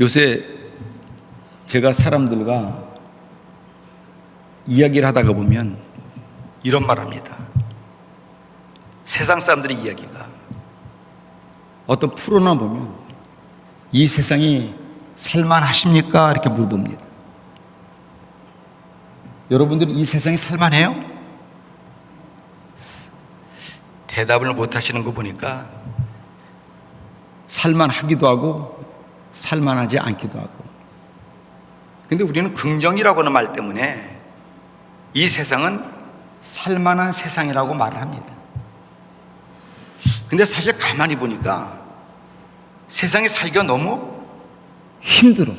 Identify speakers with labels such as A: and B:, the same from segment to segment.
A: 요새 제가 사람들과 이야기를 하다가 보면 이런 말 합니다. 세상 사람들의 이야기가 어떤 프로나 보면 이 세상이 살만하십니까? 이렇게 물어봅니다. 여러분들은 이 세상이 살만해요? 대답을 못 하시는 거 보니까 살만하기도 하고 살만하지 않기도 하고. 근데 우리는 긍정이라고 하는 말 때문에 이 세상은 살만한 세상이라고 말을 합니다. 근데 사실 가만히 보니까 세상에 살기가 너무 힘들어.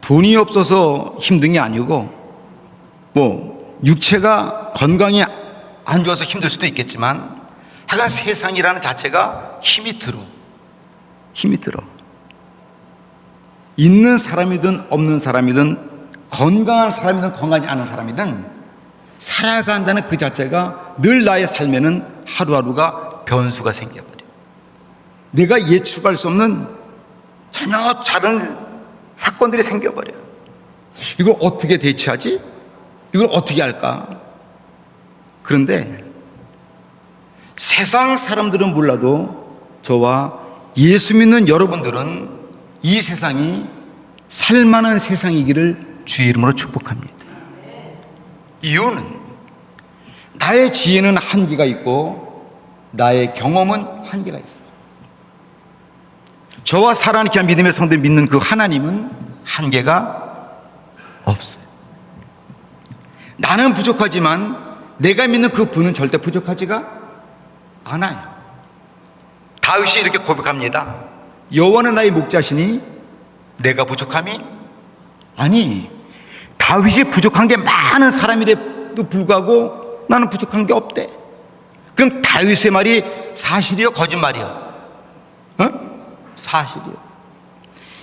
A: 돈이 없어서 힘든 게 아니고, 뭐, 육체가 건강이 안 좋아서 힘들 수도 있겠지만, 하여간 세상이라는 자체가 힘이 들어. 힘이 들어. 있는 사람이든 없는 사람이든 건강한 사람이든 건강하지 않은 사람이든 살아간다는 그 자체가 늘 나의 삶에는 하루하루가 변수가 생겨버려. 내가 예측할 수 없는 전혀 다른 사건들이 생겨버려. 이걸 어떻게 대처하지? 이걸 어떻게 할까? 그런데 세상 사람들은 몰라도 저와 예수 믿는 여러분들은 이 세상이 살만한 세상이기를 주의 이름으로 축복합니다. 이유는 나의 지혜는 한계가 있고 나의 경험은 한계가 있어. 저와 살아있게 한 믿음의 성들 믿는 그 하나님은 한계가 없어요. 나는 부족하지만 내가 믿는 그 분은 절대 부족하지가 않아요. 다윗이 이렇게 고백합니다. 여호와는 나의 목자시니 내가 부족함이 아니 다윗이 부족한 게 많은 사람이라도 불구하고 나는 부족한 게 없대. 그럼 다윗의 말이 사실이요 거짓말이요? 어? 사실이요.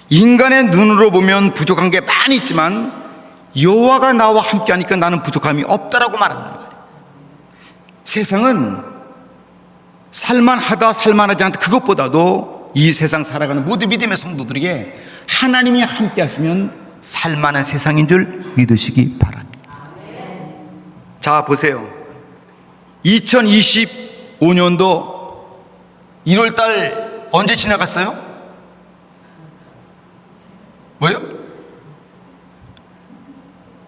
A: 인간의 눈으로 보면 부족한 게 많이 있지만 여호와가 나와 함께 하니까 나는 부족함이 없다라고 말한단 말이에요. 세상은 살만하다 살만하지 않다 그것보다도 이 세상 살아가는 모든 믿음의 성도들에게 하나님이 함께 하시면 살만한 세상인 줄 믿으시기 바랍니다. 자 보세요. 2025년도 1월 달 언제 지나갔어요? 뭐요?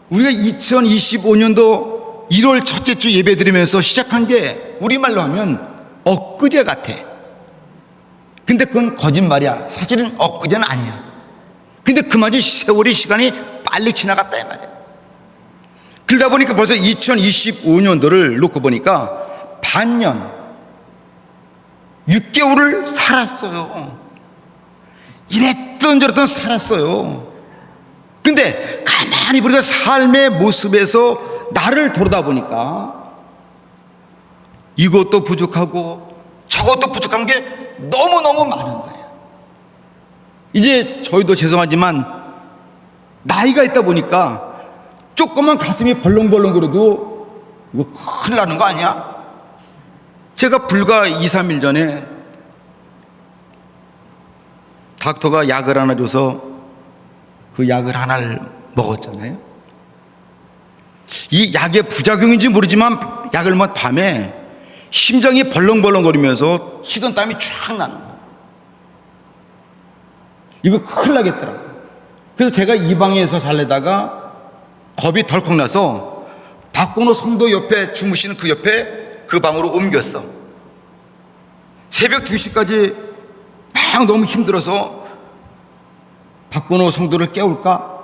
A: 우리가 2025년도 1월 첫째 주 예배 드리면서 시작한 게 우리말로 하면 엊그제 같아. 근데 그건 거짓말이야. 사실은 엊그제는 아니야. 근데 그마저 세월이 시간이 빨리 지나갔다 이 말이야. 그러다 보니까 벌써 2025년도를 놓고 보니까 반년 6개월을 살았어요. 이랬던 저랬던 살았어요. 근데 가만히 우리가 삶의 모습에서 나를 돌아다 보니까 이것도 부족하고 저것도 부족한 게 너무너무 많은 거예요. 이제 저희도 죄송하지만 나이가 있다 보니까 조금만 가슴이 벌렁벌렁거려도 이거 큰일 나는 거 아니야? 제가 불과 2, 3일 전에 닥터가 약을 하나 줘서 그 약을 하나를 먹었잖아요. 이 약의 부작용인지 모르지만 약을 먹은 밤에 심장이 벌렁벌렁거리면서 식은땀이 쫙 나는 거예요. 이거 큰일 나겠더라고. 그래서 제가 이 방에서 잘래다가 겁이 덜컥 나서 박건호 성도 옆에 주무시는 그 옆에 그 방으로 옮겼어. 새벽 2시까지 막 너무 힘들어서 박건호 성도를 깨울까?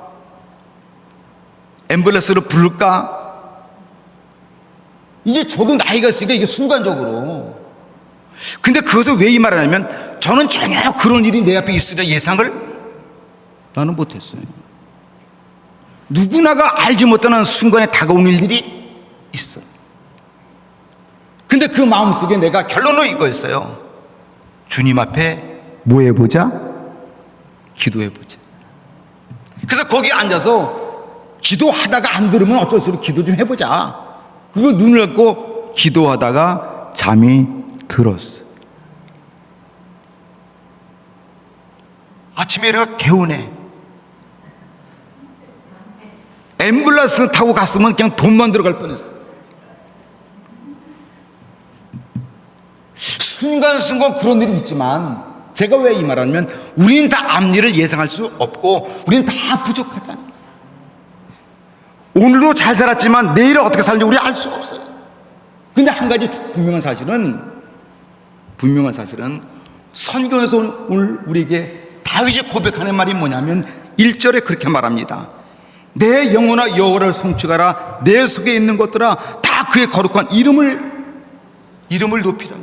A: 앰뷸런스를 부를까? 이제 저도 나이가 있으니까 이게 순간적으로. 근데 그것을 왜 이 말을 하냐면 저는 전혀 그런 일이 내 앞에 있으리라 예상을 나는 못했어요. 누구나가 알지 못하는 순간에 다가오는 일들이 있어. 근데 그 마음속에 내가 결론은 이거였어요. 주님 앞에 뭐 해보자? 기도해보자. 그래서 거기 앉아서 기도하다가 안 들으면 어쩔 수 없이 기도 좀 해보자. 그거 눈을 감고 기도하다가 잠이 들었어. 아, 아침에 일어나 개운해. 앰뷸런스 타고 갔으면 그냥 돈만 들어갈 뻔했어. 순간순간 그런 일이 있지만 제가 왜 이 말하냐면 우리는 다 앞일을 예상할 수 없고 우리는 다 부족하다는 거예요. 오늘도 잘 살았지만 내일은 어떻게 살지 우리 알 수가 없어요. 근데 한 가지 분명한 사실은 분명한 사실은 선교에서 오늘 우리에게 다윗이 고백하는 말이 뭐냐면 1절에 그렇게 말합니다. 내 영혼아 여호와를 송축하라 내 속에 있는 것들아 다 그의 거룩한 이름을 이름을 높이라.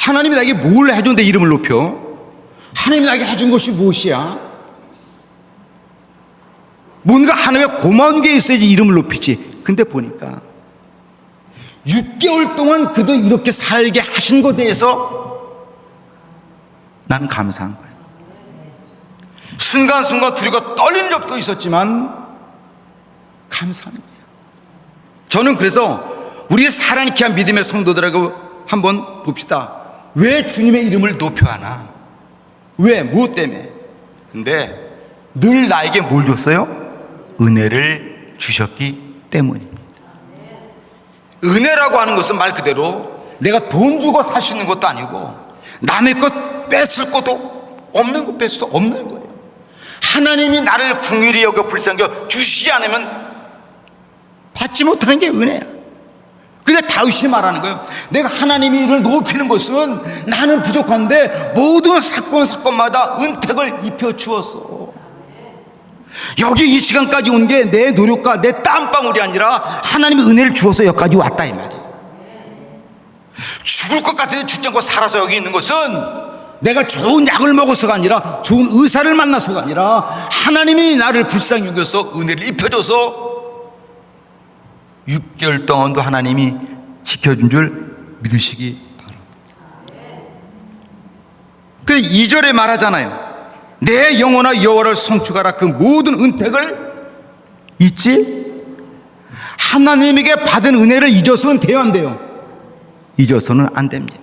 A: 하나님이 나에게 뭘 해줬는데 이름을 높여? 하나님이 나에게 해준 것이 무엇이야? 뭔가 하나님의 고마운 게 있어야지 이름을 높이지. 근데 보니까 6개월 동안 그도 이렇게 살게 하신 것에 대해서 나는 감사한 거예요. 순간순간 두리가 떨리는 적도 있었지만 감사한 거예요. 저는 그래서 우리 사랑케 한 믿음의 성도들하고 한번 봅시다. 왜 주님의 이름을 높여 하나? 왜? 무엇 때문에? 근데 늘 나에게 뭘 줬어요? 은혜를 주셨기 때문입니다. 은혜라고 하는 것은 말 그대로 내가 돈 주고 살 수 있는 것도 아니고 남의 것 뺏을 것도 없는 것 뺏을 수 없는 거예요. 하나님이 나를 궁일이 여겨 불쌍여 주시지 않으면 받지 못하는 게 은혜야. 근데 다윗이 말하는 거예요. 내가 하나님의 일을 높이는 것은 나는 부족한데 모든 사건 사건마다 은택을 입혀 주었어. 여기 이 시간까지 온 게 내 노력과 내 땀방울이 아니라 하나님의 은혜를 주어서 여기까지 왔다 이 말이에요. 죽을 것 같은데 죽지 않고 살아서 여기 있는 것은 내가 좋은 약을 먹어서가 아니라 좋은 의사를 만나서가 아니라 하나님이 나를 불쌍히 여겨서 은혜를 입혀줘서 6개월 동안도 하나님이 지켜준 줄 믿으시기 바랍니다. 그 2절에 말하잖아요. 내 영혼아 여호와를 송축하라 그 모든 은택을 잊지 하나님에게 받은 은혜를 잊어서는 안 돼요? 잊어서는 안 됩니다.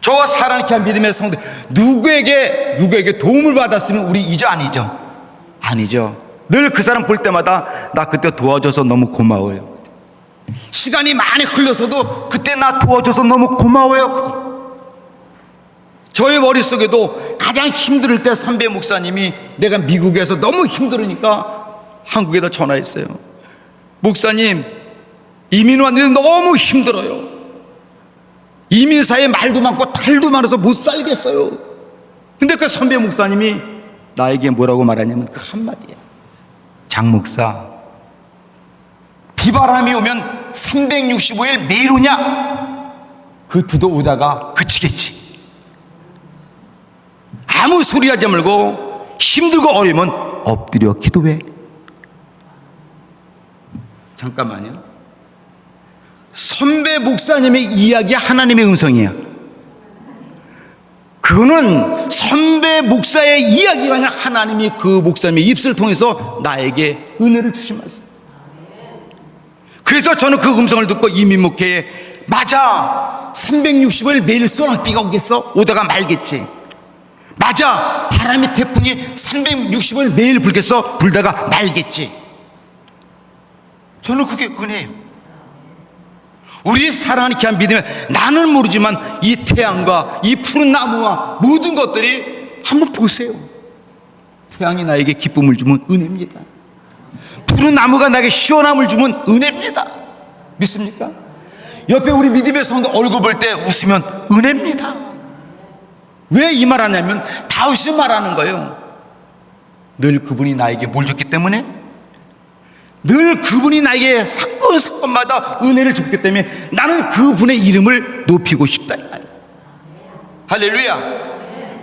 A: 저와 사랑케 한 믿음의 성도 누구에게 누구에게 도움을 받았으면 우리 잊어 안 잊어? 아니죠. 늘 그 사람 볼 때마다 나 그때 도와줘서 너무 고마워요. 시간이 많이 흘러서도 그때 나 도와줘서 너무 고마워요. 저의 머릿속에도 가장 힘들 때 선배 목사님이 내가 미국에서 너무 힘들으니까 한국에다 전화했어요. 목사님, 이민 왔는데 너무 힘들어요. 이민사에 말도 많고 탈도 많아서 못 살겠어요. 근데 그 선배 목사님이 나에게 뭐라고 말하냐면 그 한마디야. 장 목사, 비바람이 오면 365일 매일 오냐? 그 비도 오다가 그치겠지. 아무 소리 하지 말고 힘들고 어려우면 엎드려 기도해. 잠깐만요. 선배 목사님의 이야기 하나님의 음성이야. 그거는 선배 목사의 이야기가 아니라 하나님이 그 목사님의 입술을 통해서 나에게 은혜를 말씀. 그래서 저는 그 음성을 듣고 이민목회에 맞아 365일 매일 소나비가 오겠어? 오다가 말겠지. 맞아 바람이 태풍이 365일 매일 불겠어? 불다가 말겠지. 저는 그게 은혜예요. 우리 사랑하는 귀한 믿음에 나는 모르지만 이 태양과 이 푸른 나무와 모든 것들이 한번 보세요. 태양이 나에게 기쁨을 주면 은혜입니다. 푸른 나무가 나에게 시원함을 주면 은혜입니다. 믿습니까? 옆에 우리 믿음의 성도 얼굴 볼 때 웃으면 은혜입니다. 왜 이 말 하냐면 다윗이 말하는 거예요. 늘 그분이 나에게 뭘 줬기 때문에 늘 그분이 나에게 사건 사건마다 은혜를 줬기 때문에 나는 그분의 이름을 높이고 싶다. 할렐루야.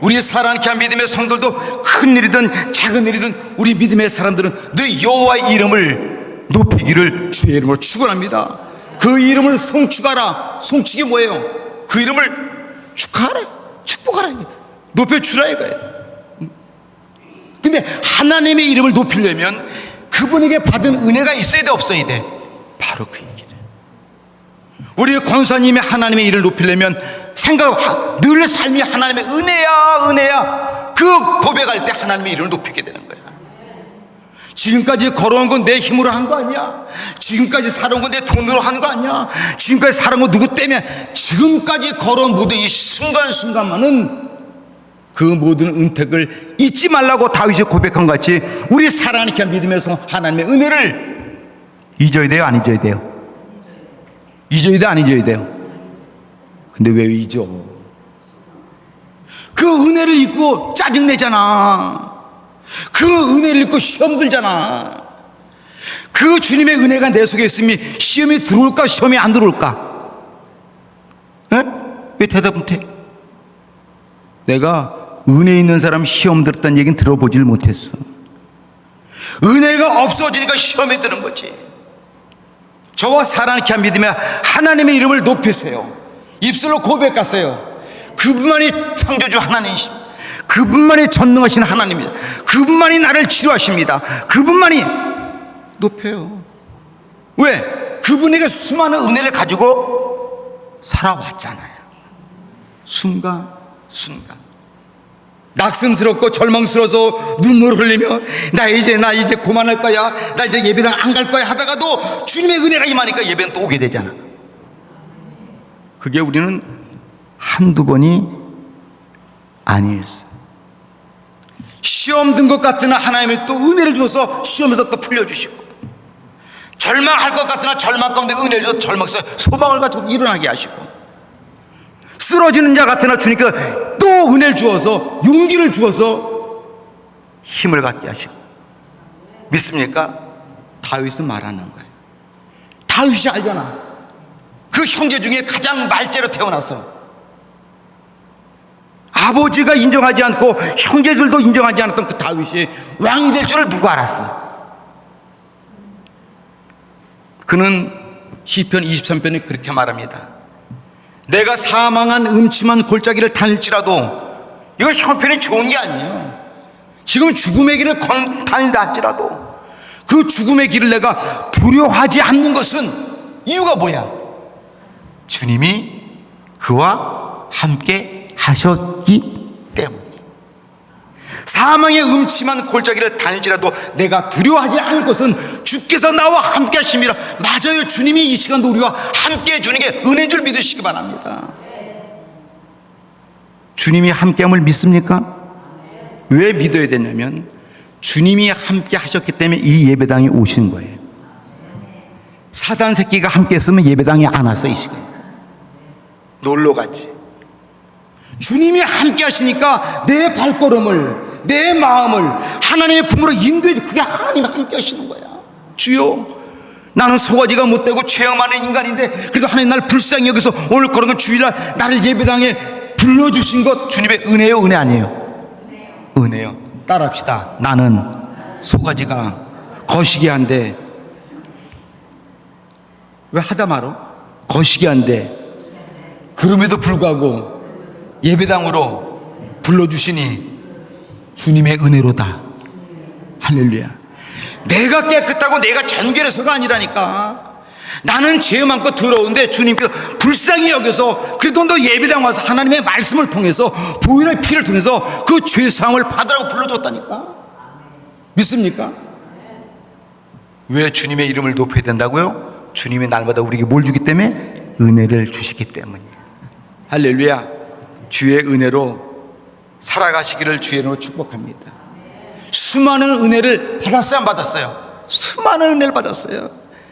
A: 우리 사랑하는 귀한 믿음의 성들도 큰 일이든 작은 일이든 우리 믿음의 사람들은 늘 여호와의 이름을 높이기를 주의 이름으로 축원합니다. 그 이름을 송축하라. 송축이 뭐예요? 그 이름을 축하하라. 축복하라. 높여주라 이거예요. 근데 하나님의 이름을 높이려면 그분에게 받은 은혜가 있어야 돼 없어야 돼? 바로 그 얘기를. 우리 권사님이 하나님의 일을 높이려면 생각, 늘 삶이 하나님의 은혜야, 은혜야. 그 고백할 때 하나님의 이름을 높이게 되는 거야. 지금까지 걸어온 건 내 힘으로 한 거 아니야. 지금까지 살아온 건 내 돈으로 한 거 아니야. 지금까지 살아온 건 누구 때문에 지금까지 걸어온 모든 이 순간순간만은 그 모든 은택을 잊지 말라고 다윗이 고백한 것 같이 우리 살아나게 믿으면서 하나님의 은혜를 잊어야 돼요? 안 잊어야 돼요? 잊어야 돼? 안 잊어야 돼요? 근데 왜 잊어? 그 은혜를 잊고 짜증내잖아. 그 은혜를 잊고 시험 들잖아. 그 주님의 은혜가 내 속에 있으면 시험이 들어올까 시험이 안 들어올까? 에? 왜 대답 못해? 내가 은혜 있는 사람 시험 들었다는 얘기는 들어보질 못했어. 은혜가 없어지니까 시험이 드는 거지. 저와 사랑케 한 믿으며 하나님의 이름을 높이세요. 입술로 고백하세요. 그분만이 창조주 하나님이십. 그분만이 전능하신 하나님이다. 그분만이 나를 치료하십니다. 그분만이 높여요. 왜? 그분에게 수많은 은혜를 가지고 살아왔잖아요. 순간, 순간. 낙심스럽고 절망스러워서 눈물을 흘리며 나 이제 나 이제 그만할 거야 나 이제 예배당 안갈 거야 하다가도 주님의 은혜가 임하니까 예배는 또 오게 되잖아 그게 우리는 한두 번이 아니었어 시험 든 것 같으나 하나님이 또 은혜를 주어서 시험에서 또 풀려주시고 절망할 것 같으나 절망 가운데 은혜를 주어서 절망에서 소망을 가지고 일어나게 하시고 쓰러지는 자 같으나 주니까 또 은혜를 주어서 용기를 주어서 힘을 갖게 하시고 믿습니까? 다윗은 말하는 거예요. 다윗이 알잖아. 그 형제 중에 가장 말째로 태어나서 아버지가 인정하지 않고 형제들도 인정하지 않았던 그 다윗이 왕이 될 줄을 누가 알았어? 그는 시편 23편에 그렇게 말합니다. 내가 사망한 음침한 골짜기를 다닐지라도 이건 형편이 좋은 게 아니에요. 지금 죽음의 길을 건 다닌다 할지라도 그 죽음의 길을 내가 두려워하지 않는 것은 이유가 뭐야? 주님이 그와 함께 하셨기 때문에 사망의 음침한 골짜기를 다닐지라도 내가 두려워하지 않을 것은 주께서 나와 함께 하심이라 맞아요. 주님이 이 시간도 우리와 함께 해주는 게 은혜인 줄 믿으시기 바랍니다. 주님이 함께함을 믿습니까? 왜 믿어야 되냐면 주님이 함께 하셨기 때문에 이 예배당에 오시는 거예요. 사단 새끼가 함께 했으면 예배당에 안 왔어 이 시간. 놀러 갔지 주님이 함께 하시니까 내 발걸음을 내 마음을 하나님의 품으로 인도해 줘. 그게 하나님 함께 하시는 거야. 주여, 나는 소가지가 못되고 많은 인간인데 그래도 하나님 날 불쌍히 여기서 오늘 그런 건 주일날 나를 예배당에 불러주신 것 주님의 은혜요, 은혜 아니에요? 은혜요. 따라합시다. 나는 소가지가 거시기한데 왜 하다 말어? 거시기한데 그럼에도 불구하고 예배당으로 불러주시니 주님의 은혜로다. 할렐루야. 내가 깨끗하고 내가 정결해서가 아니라니까. 나는 죄 많고 더러운데 주님께서 불쌍히 여겨서 그래도 너 예배당 와서 하나님의 말씀을 통해서 보혈의 피를 통해서 그 죄사함을 받으라고 불러줬다니까. 믿습니까? 왜 주님의 이름을 높여야 된다고요? 주님이 날마다 우리에게 뭘 주기 때문에? 은혜를 주시기 때문이에요. 할렐루야. 주의 은혜로 살아가시기를 주의 이름으로 축복합니다. 수많은 은혜를 받았어요, 안 받았어요? 수많은 은혜를 받았어요.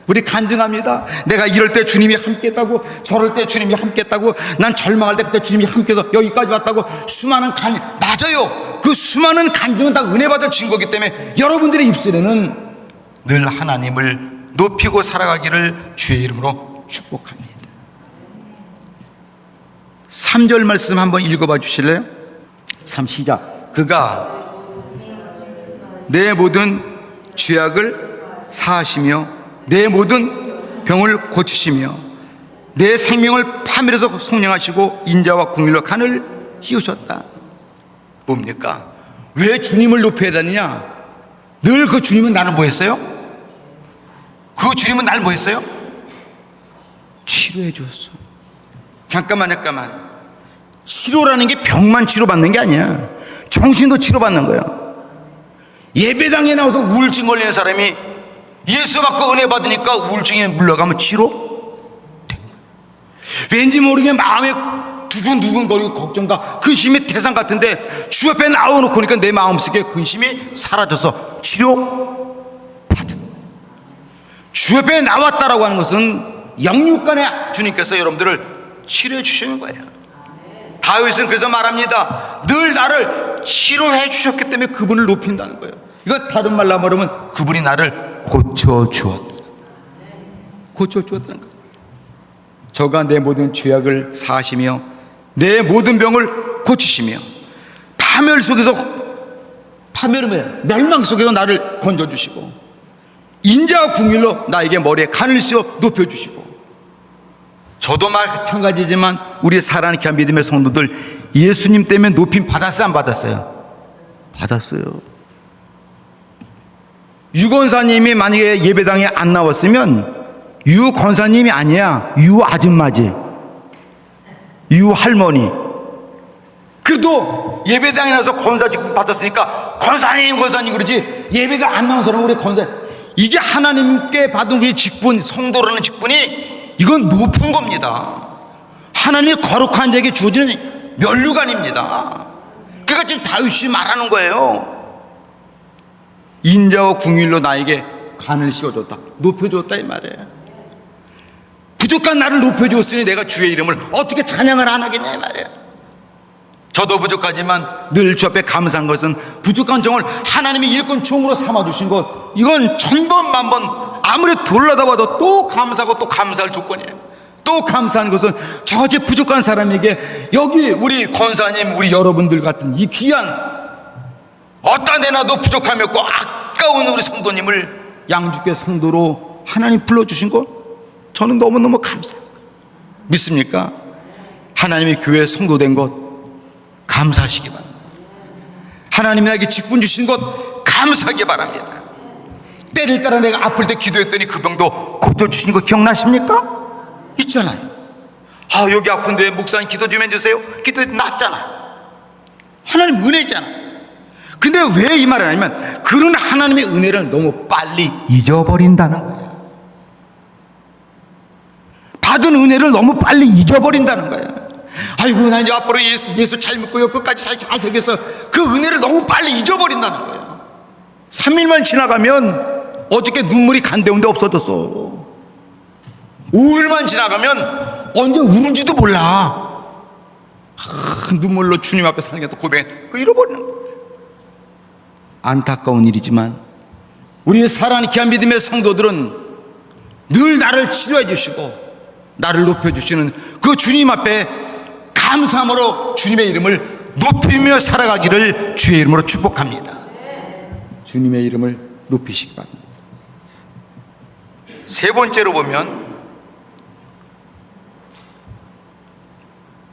A: 우리 간증합니다. 내가 이럴 때 주님이 함께 했다고, 저럴 때 주님이 함께 했다고, 난 절망할 때 그때 주님이 함께 해서 여기까지 왔다고, 수많은 간, 맞아요. 그 수많은 간증은 다 은혜 받을 증거기 때문에 여러분들의 입술에는 늘 하나님을 높이고 살아가기를 주의 이름으로 축복합니다. 3절 말씀 한번 읽어봐 주실래요? 3 시작. 그가 내 모든 죄악을 사하시며 내 모든 병을 고치시며 내 생명을 파멸해서 속량하시고 인자와 국률로 간을 씌우셨다. 뭡니까? 왜 주님을 높여야 되느냐? 늘 그 주님은 나를 뭐 했어요? 그 주님은 나를 뭐 했어요? 치료해 주었어. 잠깐만, 잠깐만. 치료라는 게 병만 치료받는 게 아니야. 정신도 치료받는 거야. 예배당에 나와서 우울증 걸리는 사람이 예수 받고 은혜 받으니까 우울증에 물러가면 치료? 왠지 모르게 마음에 두근두근거리고 걱정과 근심의 대상 같은데 주 옆에 나와놓고 니까 내 마음속에 근심이 사라져서 치료 받은. 주 옆에 나왔다라고 하는 것은 영육간에 주님께서 여러분들을 치료해 주시는 거예요. 다윗은 그래서 말합니다. 늘 나를 치료해 주셨기 때문에 그분을 높인다는 거예요. 이건 다른 말로 말하면 그분이 나를 고쳐 주었다. 고쳐 주었다는 거예요. 저가 내 모든 죄악을 사하시며 내 모든 병을 고치시며 파멸 속에서 파멸은 뭐야? 멸망 속에서 나를 건져 주시고 인자와 궁일로 나에게 머리에 간을 씌워 높여 주시고 저도 마찬가지지만 우리 사랑하는 귀한 믿음의 성도들 예수님 때문에 높임 받았어요 안 받았어요? 받았어요. 유 권사님이 만약에 예배당에 안 나왔으면 유 권사님이 아니야 유 아줌마지. 유 할머니. 그래도 예배당에 나서 권사 직분 받았으니까 권사님 권사님 그러지. 예배당 안 나온 사람은 우리 권사. 이게 하나님께 받은 우리 직분 성도라는 직분이 이건 높은 겁니다. 하나님의 거룩한 자에게 주어지는 면류관입니다. 그러니까 지금 다윗이 말하는 거예요. 인자와 궁일로 나에게 간을 씌워줬다. 높여줬다 이 말이에요. 부족한 나를 높여주었으니 내가 주의 이름을 어떻게 찬양을 안 하겠냐 이 말이에요. 저도 부족하지만 늘 주 앞에 감사한 것은 부족한 종을 하나님이 일꾼 종으로 삼아주신 것. 이건 천번 만번 아무리 돌아다 봐도 또 감사하고 또 감사할 조건이에요. 또 감사한 것은 저제 부족한 사람에게 여기 우리 권사님 우리 여러분들 같은 이 귀한 어떤 데나도 부족함이 없고 아까운 우리 성도님을 양주께 성도로 하나님 불러주신 것 저는 너무너무 감사합니다 믿습니까? 하나님이 교회 성도 된 것 감사하시기 바랍니다. 하나님이 나에게 직분 주신 것 감사하기 바랍니다 때를 따라 내가 아플 때 기도했더니 그 병도 고쳐주신 거 기억나십니까? 있잖아요. 아 여기 아픈데 목사님 기도 좀 해주세요. 기도해 낫잖아. 하나님 은혜잖아. 근데 왜 이 말을 하냐면 그런 하나님의 은혜를 너무 빨리 잊어버린다는 거예요. 받은 은혜를 너무 빨리 잊어버린다는 거예요. 아이고 나 이제 앞으로 예수 예수 잘 믿고요 끝까지 잘, 잘 살겠어. 그 은혜를 너무 빨리 잊어버린다는 거예요. 3일만 지나가면 어저께 눈물이 간데운데 없어졌어. 5일만 지나가면 언제 우는지도 몰라. 아, 눈물로 주님 앞에 사는 게또 고백 그 잃어버리는 거예요 안타까운 일이지만 우리 사랑하는 귀한 믿음의 성도들은 늘 나를 치료해 주시고 나를 높여 주시는 그 주님 앞에 감사함으로 주님의 이름을 높이며 살아가기를 주의 이름으로 축복합니다. 주님의 이름을 높이시기 바랍니다. 세 번째로 보면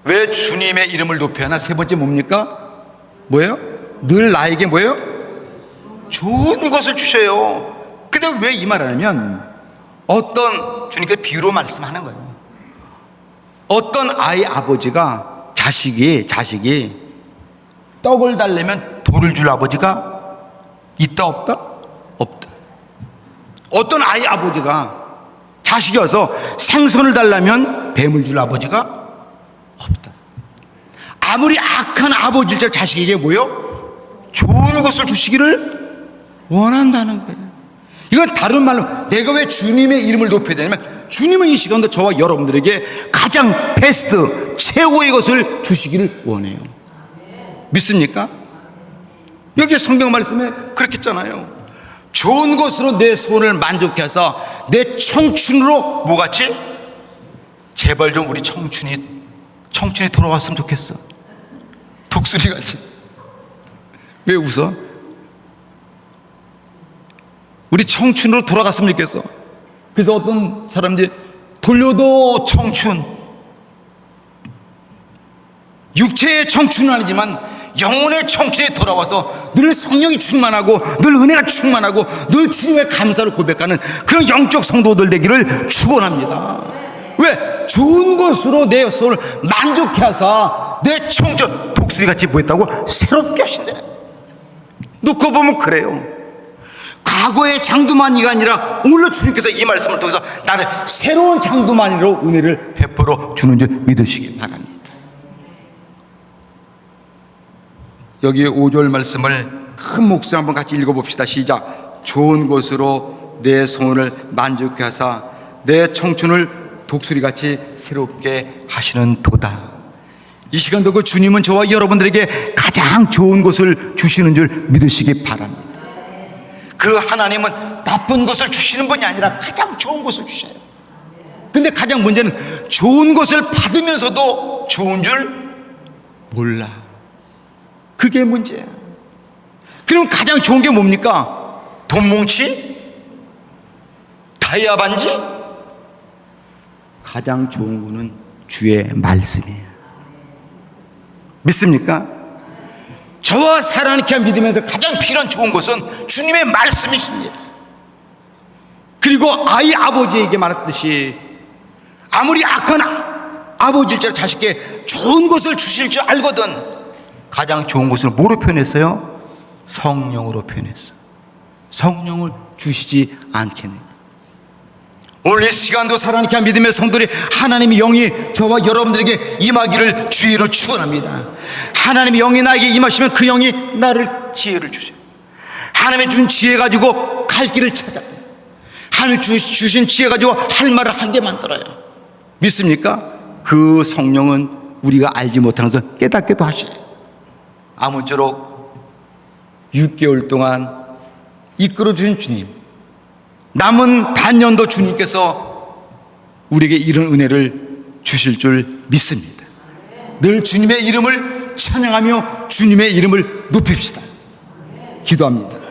A: 왜 주님의 이름을 높여야 하나? 세 번째 뭡니까? 뭐예요? 늘 나에게 뭐예요? 좋은 것을 주셔요. 근데 왜 이 말을 하면 어떤 주님께 비유로 말씀하는 거예요. 어떤 아이 아버지가 자식이 자식이 떡을 달래면 돌을 줄 아버지가 있다? 없다. 어떤 아이 아버지가 자식이 와서 생선을 달라면 뱀을 줄 아버지가 없다. 아무리 악한 아버지일지 자식에게 뭐요? 좋은 것을 주시기를 원한다는 거예요. 이건 다른 말로 내가 왜 주님의 이름을 높여야 되냐면 주님은 이 시간도 저와 여러분들에게 가장 베스트 최고의 것을 주시기를 원해요. 믿습니까? 여기 성경 말씀에 그렇게 있잖아요. 좋은 것으로 내 손을 만족해서 내 청춘으로 뭐같이? 제발 좀 우리 청춘이 청춘이 돌아왔으면 좋겠어. 독수리 같이. 왜 웃어? 우리 청춘으로 돌아갔으면 좋겠어. 그래서 어떤 사람들이 돌려도 청춘. 육체의 청춘은 아니지만 영혼의 청춘이 돌아와서 늘 성령이 충만하고 늘 은혜가 충만하고 늘 주님의 감사를 고백하는 그런 영적 성도들 되기를 축원합니다. 왜? 좋은 것으로 내 손을 만족해 하사 내 청전 독수리같이 뭐했다고 새롭게 하신다네 놓고 보면 그래요 과거의 장두만이가 아니라 오늘로 주님께서 이 말씀을 통해서 나를 새로운 장두만이로 은혜를 베풀어 주는 줄 믿으시기 바랍니다 여기 5절 말씀을 큰 목소리 한번 같이 읽어봅시다. 시작. 좋은 것으로 내 성혼을 만족케 하사 내 청춘을 독수리같이 새롭게 하시는 도다. 이 시간도 그 주님은 저와 여러분들에게 가장 좋은 것을 주시는 줄 믿으시기 바랍니다. 그 하나님은 나쁜 것을 주시는 분이 아니라 가장 좋은 것을 주셔요. 근데 가장 문제는 좋은 것을 받으면서도 좋은 줄 몰라 그게 문제야. 그럼 가장 좋은 게 뭡니까? 돈 뭉치? 다이아 반지? 가장 좋은 거는 주의 말씀이에요. 믿습니까? 저와 살아있게 믿으면서 가장 필요한 좋은 것은 주님의 말씀이십니다. 그리고 아이 아버지에게 말했듯이 아무리 악한 아- 아버지일지라도 자식께 좋은 것을 주실 줄 알거든 가장 좋은 것을 뭐로 표현했어요? 성령으로 표현했어. 성령을 주시지 않겠느냐. 오늘 이 시간도 살아있게 믿음의 성도들이 하나님의 영이 저와 여러분들에게 임하기를 주의로 축원합니다. 하나님의 영이 나에게 임하시면 그 영이 나를 지혜를 주세요. 하나님의 준 지혜 가지고 갈 길을 찾아. 하나님 주, 주신 지혜 가지고 할 말을 하게 만들어요. 믿습니까? 그 성령은 우리가 알지 것을 깨닫게도 하셔요. 아무쪼록 6개월 동안 이끌어 주신 주님, 남은 반년도 주님께서 우리에게 이런 은혜를 주실 줄 믿습니다. 늘 주님의 이름을 찬양하며 주님의 이름을 높입시다. 기도합니다.